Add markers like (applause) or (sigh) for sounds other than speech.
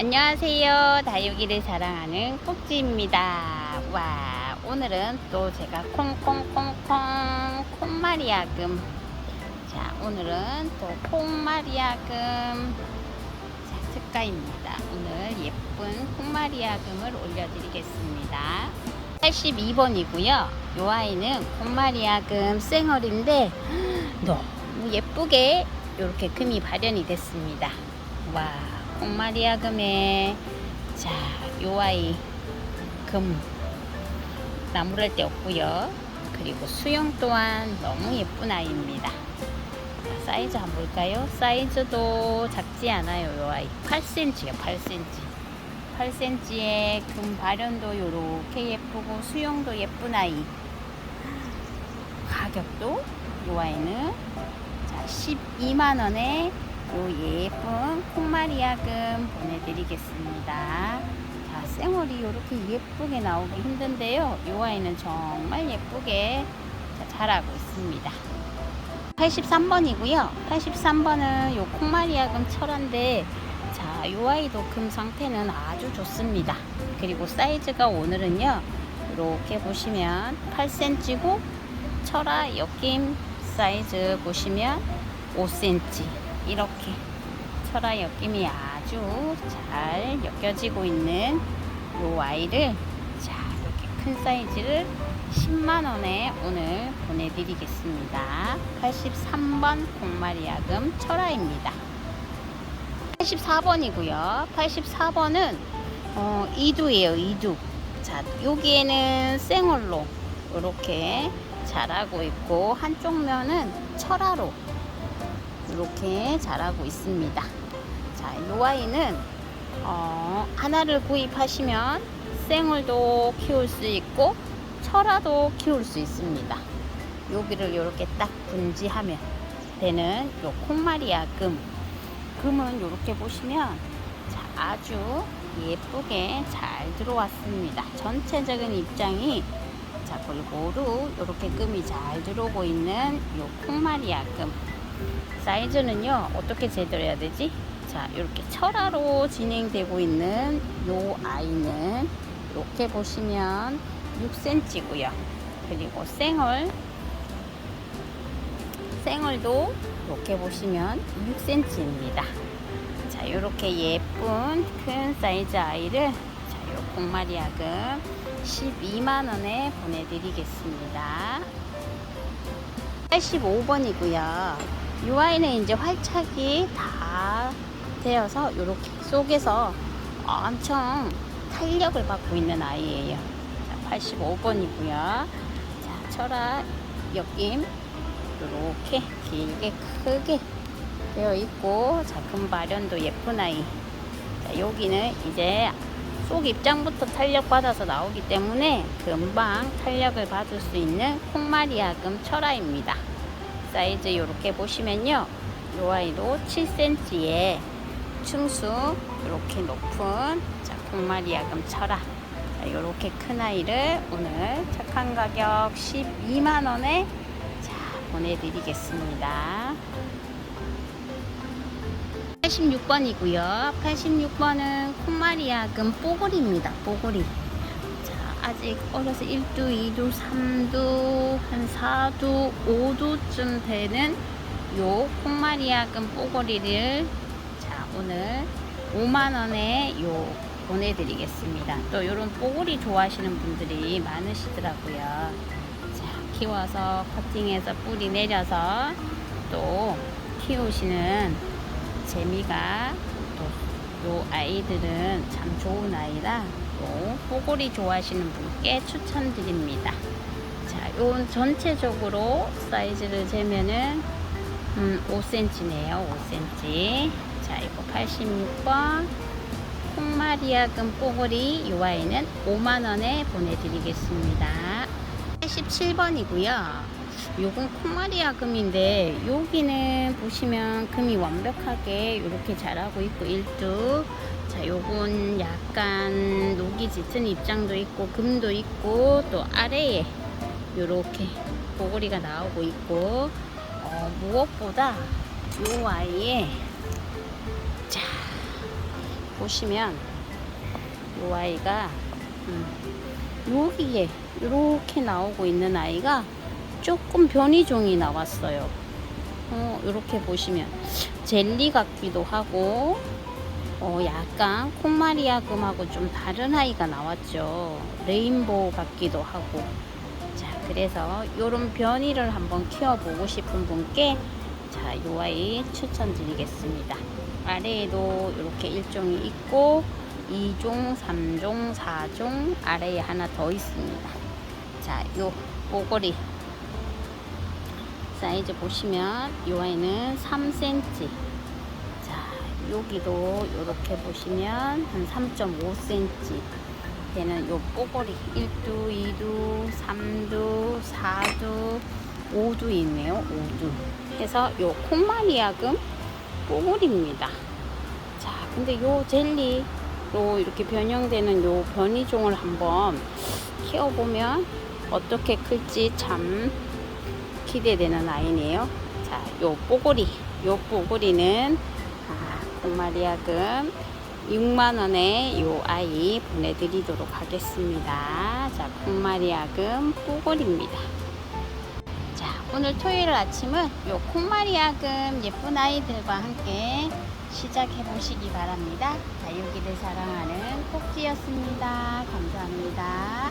안녕하세요. 다육이를 사랑하는 꼭지입니다. 와, 오늘은 또 제가 콩콩콩콩 콩마리아금. 자, 오늘은 또 콩마리아금 자, 특가입니다. 오늘 예쁜 콩마리아금을 올려드리겠습니다. 82번이고요. 요 아이는 콩마리아금 쌩얼인데 (gasps) 너무 예쁘게 이렇게 금이 발현이 됐습니다. 와, 콩마리아 금에 자, 요 아이 금 나무랄 데 없고요. 그리고 수영 또한 너무 예쁜 아이입니다. 자, 사이즈 한번 볼까요? 사이즈도 작지 않아요. 요 아이 8cm요, 8cm. 8cm의 금 발현도 요렇게 예쁘고 수영도 예쁜 아이. 가격도 요 아이는 자 12만 원에 요 예쁜 콩마리아금 보내드리겠습니다. 자 생얼이 이렇게 예쁘게 나오기 힘든데요. 요 아이는 정말 예쁘게 자, 자라고 있습니다. 83번이고요. 83번은 요 콩마리아금 철화인데 자, 요 아이도 금 상태는 아주 좋습니다. 그리고 사이즈가 오늘은요. 이렇게 보시면 8cm고 철화 엮임 사이즈 보시면 5cm 이렇게 철화 엮임이 아주 잘 엮여지고 있는 요 아이를 자 이렇게 큰 사이즈를 10만원에 오늘 보내드리겠습니다. 83번 공마리아금 철화입니다. 84번이고요. 84번은 어, 이두예요 이두. 자 여기에는 생얼로 이렇게 자라고 있고 한쪽 면은 철화로 이렇게 자라고 있습니다. 자, 이 아이는 어, 하나를 구입하시면 생울도 키울 수 있고 철화도 키울 수 있습니다. 여기를 이렇게 딱 분지하면 되는 요 콩마리아 금. 금은 이렇게 보시면 자, 아주 예쁘게 잘 들어왔습니다. 전체적인 입장이 자 골고루 이렇게 금이 잘 들어오고 있는 요 콩마리아 금 사이즈는요 어떻게 재드려야 되지? 자 이렇게 철화로 진행되고 있는 요 아이는 이렇게 보시면 6cm고요 그리고 생얼 생얼도 이렇게 보시면 6cm입니다 자 이렇게 예쁜 큰 사이즈 아이를 자요 콩마리아금 12만원에 보내드리겠습니다. 85번이고요. 이 아이는 이제 활착이 다 되어서 이렇게 속에서 엄청 탄력을 받고 있는 아이예요. 자, 85번이고요. 자, 철화 엮임 이렇게 길게 크게 되어 있고 작은 발현도 예쁜 아이. 자, 여기는 이제 속 입장부터 탄력 받아서 나오기 때문에 금방 탄력을 받을 수 있는 콩마리아금 철화입니다. 사이즈 이렇게 보시면요. 이 아이도 7cm에 충수 이렇게 높은 자, 콩마리아금 철화 자, 이렇게 큰 아이를 오늘 착한 가격 12만 원에 자, 보내드리겠습니다. 86번이고요. 86번은 콩마리아금 뽀글입니다. 뽀글이. 자, 아직 어려서 1두, 2두, 3두, 한 4두, 5두쯤 되는 요 콩마리아금 뽀글이를 자, 오늘 5만원에 요 보내드리겠습니다. 또 요런 뽀글이 좋아하시는 분들이 많으시더라고요. 자, 키워서 커팅해서 뿌리 내려서 또 키우시는 재미가 또 요 아이들은 참 좋은 아이라 또 뽀글이 좋아하시는 분께 추천드립니다. 자, 요 전체적으로 사이즈를 재면은 음, 5cm네요. 5cm. 자, 이거 86번 콩마리아금 뽀글이 요 아이는 5만 원에 보내드리겠습니다. 87번이고요. 요건 콩마리아 금인데 여기는 보시면 금이 완벽하게 이렇게 자라고 있고 1두 자 요건 약간 녹이 짙은 입장도 있고 금도 있고 또 아래에 요렇게 보글이가 나오고 있고 어, 무엇보다 요 아이의 자 보시면 이 아이가 음, 여기에 이렇게 나오고 있는 아이가 조금 변이종이 나왔어요. 어, 이렇게 보시면 젤리 같기도 하고 어, 약간 콩마리아금하고 좀 다른 아이가 나왔죠. 레인보우 같기도 하고. 자, 그래서 이런 변이를 한번 키워보고 싶은 분께 자, 요 아이 추천드리겠습니다. 아래에도 이렇게 일종이 있고 2종, 3종, 4종 아래에 하나 더 있습니다. 자, 요 뽀고리 사이즈 보시면 이 아이는 3cm. 자, 여기도 이렇게 보시면 한 3.5cm 되는 요 뽀고리 1두, 2두, 3두, 4두, 5두 있네요. 5두. 해서 요 콩마리아금 뽀고리입니다. 자, 근데 요 젤리로 이렇게 변형되는 요 변이종을 한번 키워보면 어떻게 클지 참 기대되는 아이네요. 자, 요 뽀고리, 요 뽀고리는 아, 콩마리아금 6만 원에 요 아이 보내드리도록 하겠습니다. 자, 콩마리아금 뽀고리입니다. 자, 오늘 토요일 아침은 요 콩마리아금 예쁜 아이들과 함께 시작해 보시기 바랍니다. 자, 여기를 사랑하는 꼭지였습니다. 감사합니다.